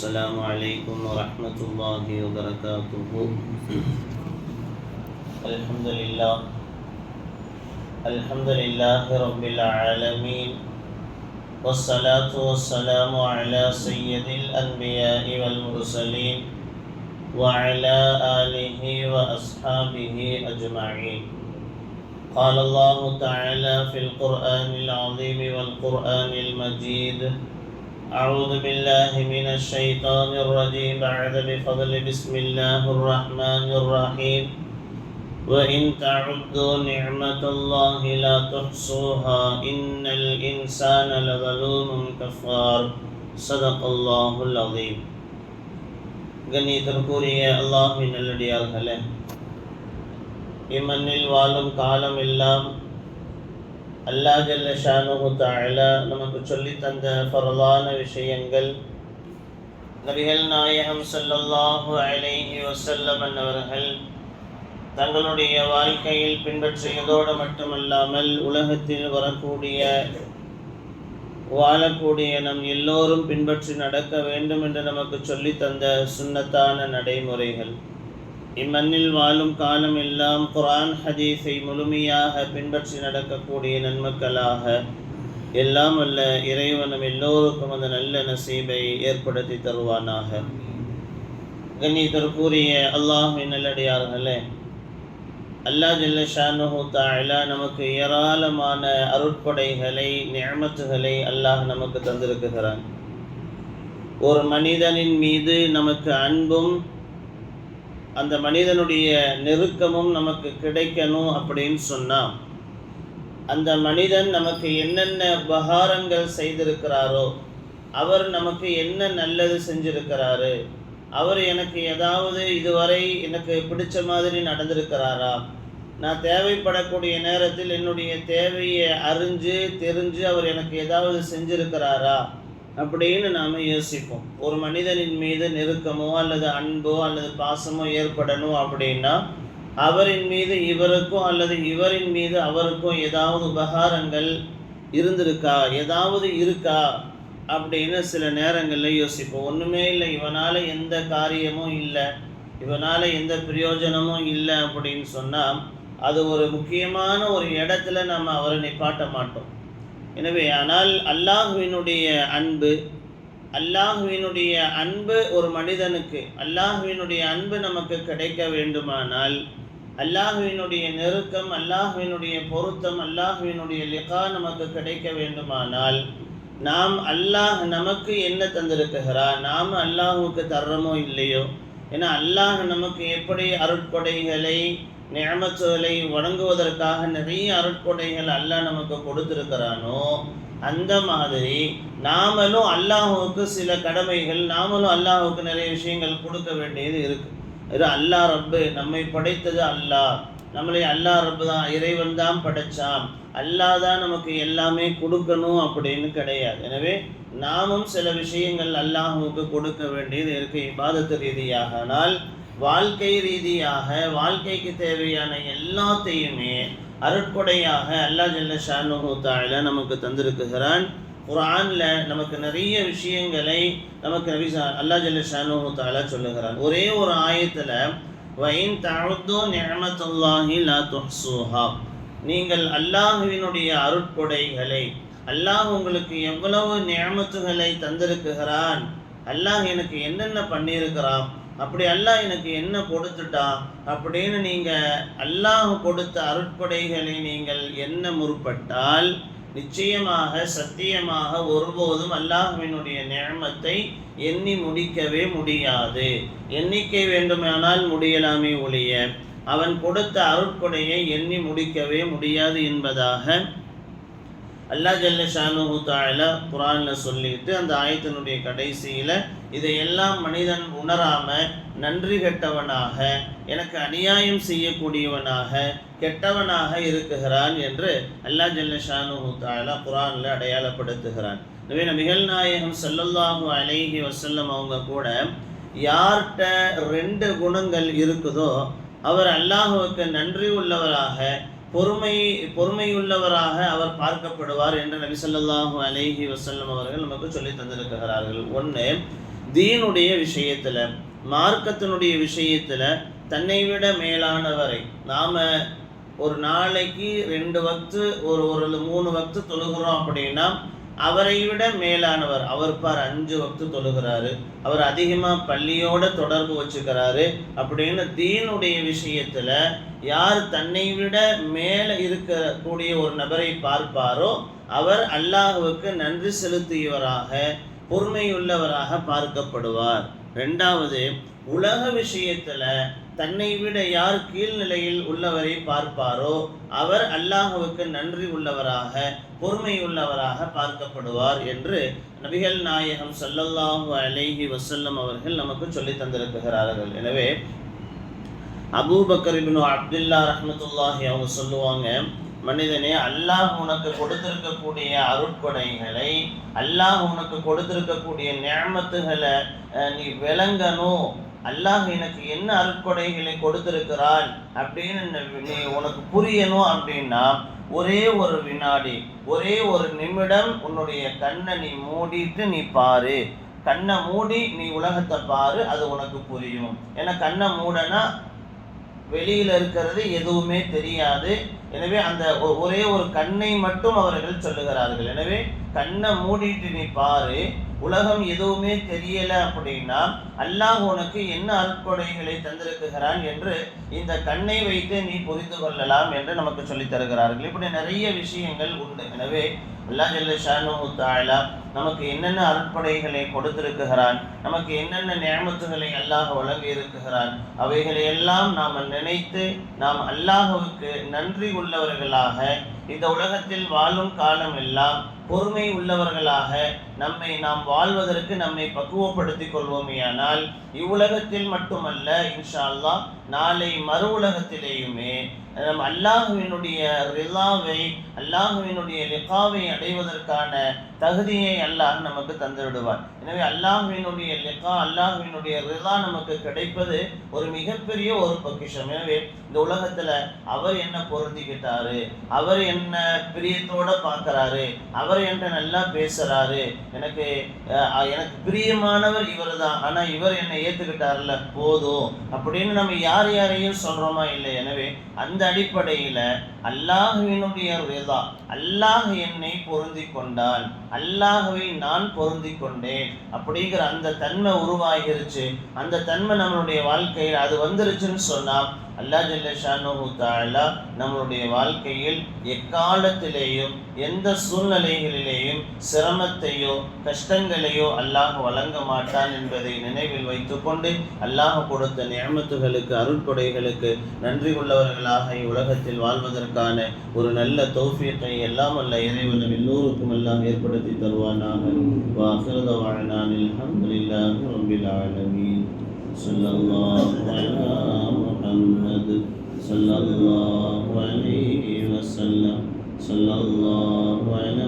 السلام عليكم ورحمة الله وبركاته. الحمد لله. الحمد لله رب العالمين. والصلاة والسلام على سيد الأنبياء والمرسلين وعلى آله وأصحابه أجمعين. قال الله تعالى في القرآن العظيم والقرآن المجيد أعوذ بالله من الشيطان الرجيم بعد بفضل بسم الله الرحمن الرحيم وإن تعدوا نعمة الله لا تحصوها إن الإنسان لظلوم كفار صدق الله العظيم கண்ணியத்திற்குரிய அல்லாஹின் நல்லடியார்களே இம்மண்ணில் வாழும் காலம் எல்லாம் அல்லாஹ் ஜல்ல ஷானுஹு தஆலா நமக்கு சொல்லி தந்த பரவான விஷயங்கள். நபிகள் நாயகம் ஸல்லல்லாஹு அலைஹி வசல்லம் அவர்கள் தங்களுடைய வாழ்க்கையில் பின்பற்றியதோடு மட்டுமல்லாமல் உலகத்தில் வரக்கூடிய வாழக்கூடிய நம் எல்லோரும் பின்பற்றி நடக்க வேண்டும் என்று நமக்கு சொல்லி தந்த சுன்னத்தான நடைமுறைகள். இம்மண்ணில் வாழும் காலம் எல்லாம் குரான் ஹதீஸை முழுமையாக பின்பற்றி நடக்கக்கூடிய நன்மக்களாக. எல்லாம் அல்ல இறைவனும் எல்லோருக்கும் அந்த நல்ல நசீபை ஏற்படுத்தி தருவானாக. கண்ணியத்திற்குரிய அல்லாஹின் நல்லடியார்களே அல்லாஹ் ஜல்ல ஷானுஹு தாலா நமக்கு ஏராளமான அருட்படைகளை நியமத்துகளை அல்லாஹ் நமக்கு தந்திருக்குகிறான் ஒரு மனிதனின் மீது நமக்கு அன்பும் அந்த மனிதனுடைய நெருக்கமும் நமக்கு கிடைக்கணும் அப்படின்னு சொன்னால் அந்த மனிதன் நமக்கு என்னென்ன உபகாரங்கள் செய்திருக்கிறாரோ அவர் நமக்கு என்ன நல்லது செஞ்சிருக்கிறாரு அவர் எனக்கு ஏதாவது இதுவரை எனக்கு பிடிச்ச மாதிரி நடந்திருக்கிறாரா நான் தேவைப்படக்கூடிய நேரத்தில் என்னுடைய தேவையை அறிஞ்சு தெரிஞ்சு அவர் எனக்கு ஏதாவது செஞ்சிருக்கிறாரா அப்படின்னு நாம் யோசிப்போம். ஒரு மனிதனின் மீது நெருக்கமோ அல்லது அன்போ அல்லது பாசமோ ஏற்படணும் அப்படின்னா அவரின் மீது இவருக்கும் அல்லது இவரின் மீது அவருக்கும் ஏதாவது உபகாரங்கள் இருந்திருக்கா? ஏதாவது இருக்கா? அப்படின்னு சில நேரங்களில் யோசிப்போம். ஒன்றுமே இல்லை. இவனால் எந்த காரியமும் இல்லை. இவனால் எந்த பிரயோஜனமும் இல்லை அப்படின்னு சொன்னால் அது ஒரு முக்கியமான ஒரு இடத்துல நம்ம அவரை நிப்பாட்ட மாட்டோம். எனவே ஆனால் அல்லாஹுவினுடைய அன்பு அல்லாஹுவினுடைய அன்பு ஒரு மனிதனுக்கு அல்லாஹுவினுடைய அன்பு நமக்கு கிடைக்க வேண்டுமானால் அல்லாஹுவினுடைய நெருக்கம் அல்லாஹுவினுடைய பொருத்தம் அல்லாஹுவினுடைய லிகா நமக்கு கிடைக்க வேண்டுமானால் நாம் அல்லாஹ் நமக்கு என்ன தந்திருக்குகிறார் நாம் அல்லாஹுக்கு தர்றமோ இல்லையோ? ஏன்னா அல்லாஹ் நமக்கு எப்படி அருட்கொடைகளை நியமத்துகளை வணங்குவதற்காக நிறைய அருட்கொடைகள் அல்லாஹ் நமக்கு கொடுத்துருக்கிறானோ அந்த மாதிரி நாமளும் அல்லாஹுவுக்கு சில கடமைகள் நாமளும் அல்லாஹுக்கு நிறைய விஷயங்கள் கொடுக்க வேண்டியது இருக்கு. இது அல்லாஹ் ரப்பு நம்மை படைத்தது அல்லாஹ். நம்மளை அல்லாஹ் ரப்பு தான் இறைவன் தான் படைச்சான். அல்லாஹ் தான் நமக்கு எல்லாமே கொடுக்கணும் அப்படின்னு கிடையாது. எனவே நாமும் சில விஷயங்கள் அல்லாஹுவுக்கு கொடுக்க வேண்டியது இருக்கு. இபாதத்து ரீதியாக ஆனால் வாழ்க்கை ரீதியாக வாழ்க்கைக்கு தேவையான எல்லாத்தையுமே அருட்கொடையாக அல்லாஹ் ஜல்ல ஷானு தாயில நமக்கு தந்திருக்குகிறான். குரானில் நமக்கு நிறைய விஷயங்களை நமக்கு நபி அல்லாஹ் ஜல்ல ஷானு தாலா சொல்லுகிறான். ஒரே ஒரு ஆயத்தில் வைன் தாழ்த்தோ நியமத்துல்லாஹி லா துஹ்சூஹா நீங்கள் அல்லாஹுவினுடைய அருட்கொடைகளை அல்லாஹ் உங்களுக்கு எவ்வளவு நியமத்துகளை தந்திருக்குகிறான் அல்லாஹ் எனக்கு என்னென்ன பண்ணியிருக்கிறான் அப்படி அல்லாஹ் எனக்கு என்ன கொடுத்துட்டான் அப்படின்னு நீங்கள் அல்லாஹ் கொடுத்த அருட்படைகளை நீங்கள் என்ன முற்பட்டால் நிச்சயமாக சத்தியமாக ஒருபோதும் அல்லாஹுவினுடைய நியமத்தை எண்ணி முடிக்கவே முடியாது. எண்ணிக்கை வேண்டுமானால் முடியலாமே ஒழிய அவன் கொடுத்த அருட்கொடையை எண்ணி முடிக்கவே முடியாது என்பதாக அல்லா ஜல்ல ஷானு தாயில குரானில் சொல்லிட்டு அந்த ஆயத்தினுடைய கடைசியில் இதையெல்லாம் மனிதன் உணராம நன்றி கெட்டவனாக எனக்கு அநியாயம் செய்யக்கூடியவனாக கெட்டவனாக இருக்குகிறான் என்று அல்லா ஜல்ல ஷானு குரானில் அடையாளப்படுத்துகிறான். எனவே நபிகள் நாயகம் சல்லல்லாஹு அலைஹி வசல்லம் அவங்க கூட யார்கிட்ட ரெண்டு குணங்கள் இருக்குதோ அவர் அல்லாஹுவுக்கு நன்றி உள்ளவராக பொறுமை பொறுமையுள்ளவராக அவர் பார்க்கப்படுவார் என்று நபி சொல்லாஹு அலைஹி வசல்லம் அவர்கள் நமக்கு சொல்லி தந்திருக்கிறார்கள். ஒன்று தீனுடைய விஷயத்தில் மார்க்கத்தினுடைய விஷயத்தில் தன்னை விட மேலானவரை நாம் ஒரு நாளைக்கு ரெண்டு வக்து ஒரு ஒரு மூணு வக்து தொழுகிறோம் அப்படின்னா அவரை விட மேலானவர் அவர் பார் அஞ்சு வக்து தொழுகிறாரு அவர் அதிகமாக பள்ளியோட தொடர்பு வச்சுக்கிறாரு அப்படின்னு தீனுடைய விஷயத்தில் யார் தன்னை விட மேலே இருக்கக்கூடிய ஒரு நபரை பார்ப்பாரோ அவர் அல்லாஹுவுக்கு நன்றி செலுத்தியவராக பொறுமையுள்ளவராக பார்க்கப்படுவார். ரெண்டாவது உலக விஷயத்துல தன்னை விட யார் கீழ்நிலையில் உள்ளவரை பார்ப்பாரோ அவர் அல்லாஹுவுக்கு நன்றி உள்ளவராக பொறுமை உள்ளவராக பார்க்கப்படுவார் என்று நபிகள் நாயகம் சல்லல்லாஹு அலைஹி வசல்லம் அவர்கள் நமக்கு சொல்லி தந்திருக்கிறார்கள். எனவே அபூபக்கர் இப்னு அப்துல்லா ரஹமத்துல்லாஹி அவங்க சொல்லுவாங்க மனிதனே அல்லாஹ் உனக்கு கொடுத்திருக்கக்கூடிய அருட்கொடைகளை அல்லாஹ் உனக்கு கொடுத்திருக்கக்கூடிய நியமத்துகளை நீ விளங்கணும். அல்லாஹ் எனக்கு என்ன அருட்கொடைகளை கொடுத்திருக்கிறான் அப்படின்னு நீ- உனக்கு புரியணும் அப்படின்னா ஒரே ஒரு வினாடி ஒரே ஒரு நிமிடம் உன்னுடைய கண்ணை நீ மூடிட்டு நீ பாரு. கண்ணை மூடி நீ உலகத்தை பாரு அது உனக்கு புரியும். ஏன்னா கண்ணை மூடனா வெளியில் இருக்கிறது எதுவுமே தெரியாது. எனவே அந்த ஒ- ஒரே ஒரு கண்ணை மட்டும் அவர்கள் சொல்லுகிறார்கள். எனவே கண்ணை மூடிட்டு நீ பாரு உலகம் எதுவுமே தெரியல அப்படின்னா அல்லாஹ் உனக்கு என்ன அருட்கொடைகளை தந்திருக்குகிறான் என்று இந்த கண்ணை வைத்து நீ புரிந்து கொள்ளலாம் என்று நமக்கு சொல்லித் தருகிறார்கள். இப்படி நிறைய விஷயங்கள் உண்டு. எனவே அல்லாஹ் ஜல்ல ஷானு தாலா நமக்கு என்னென்ன அருட்படைகளை கொடுத்திருக்குகிறான் நமக்கு என்னென்ன நியமத்துகளை அல்லாஹ் வழங்கி இருக்குகிறான் அவைகளை எல்லாம் நாம் நினைத்து நாம் அல்லாஹவுக்கு நன்றி உள்ளவர்களாக இந்த உலகத்தில் வாழும் காலம் எல்லாம் பொறுமை உள்ளவர்களாக நம்மை நாம் வாழ்வதற்கு நம்மை பக்குவப்படுத்திக் கொள்வோமேயானால் இவ்வுலகத்தில் மட்டுமல்ல இன்ஷா அல்லாஹ் நாளை மறு உலகத்திலேயுமே நம் அல்லாஹுவினுடைய ரிலாவை அல்லாஹுவினுடைய லிகாவை அடைவதற்கான தகுதியை அல்லாஹ் நமக்கு தந்துவிடுவார் எனவே அல்லாஹுவினுடைய லிகா அல்லாஹுவினுடைய ரிலா நமக்கு கிடைப்பது ஒரு மிகப்பெரிய ஒரு பொக்கிஷம். எனவே இந்த உலகத்தில் அவர் என்ன பொருந்திக்கிட்டாரு அவர் என்ன பிரியத்தோட பார்க்குறாரு? அவர் என்ன நல்லா பேசுறாரு. எனக்கு அஹ், எனக்கு பிரியமானவர் இவர் தான் ஆனா இவர் என்னை ஏத்துக்கிட்டார்ல போதும். அப்படின்னு நம்ம யார் யாரையும் சொல்றோமா இல்லை எனவே அந்த அடிப்படையில அல்லாஹுவினுடைய ரிதா அல்லாஹ் என்னை பொருந்தி கொண்டான். அல்லாகவே நான் பொருந்தி கொண்டேன். அப்படிங்கிற அந்த தன்மை உருவாகிருச்சு. அந்த தன்மை நம்மளுடைய வாழ்க்கையில் அது வந்துருச்சுன்னு சொன்னால் அல்லாஹ் ஜல்ல தாலா நம்மளுடைய வாழ்க்கையில் எக்காலத்திலேயும் எந்த சூழ்நிலைகளிலேயும் சிரமத்தையோ கஷ்டங்களையோ அல்லாஹ் வழங்க மாட்டான் என்பதை நினைவில் வைத்துக்கொண்டு அல்லாஹ் கொடுத்த நியமத்துகளுக்கு அருட்கொடைகளுக்கு நன்றி உள்ளவர்களாக உலகத்தில் வாழ்வதற்கான ஒரு நல்ல தோஃபியத்தை எல்லாம் அல்ல இறைவனும் எல்லோருக்கும் எல்லாம் ஏற்படுத்த الآخرة تروانا وآخر دعوانا الحمد لله رب العالمين. صلى الله على محمد صلى الله عليه وسلم. صلى الله على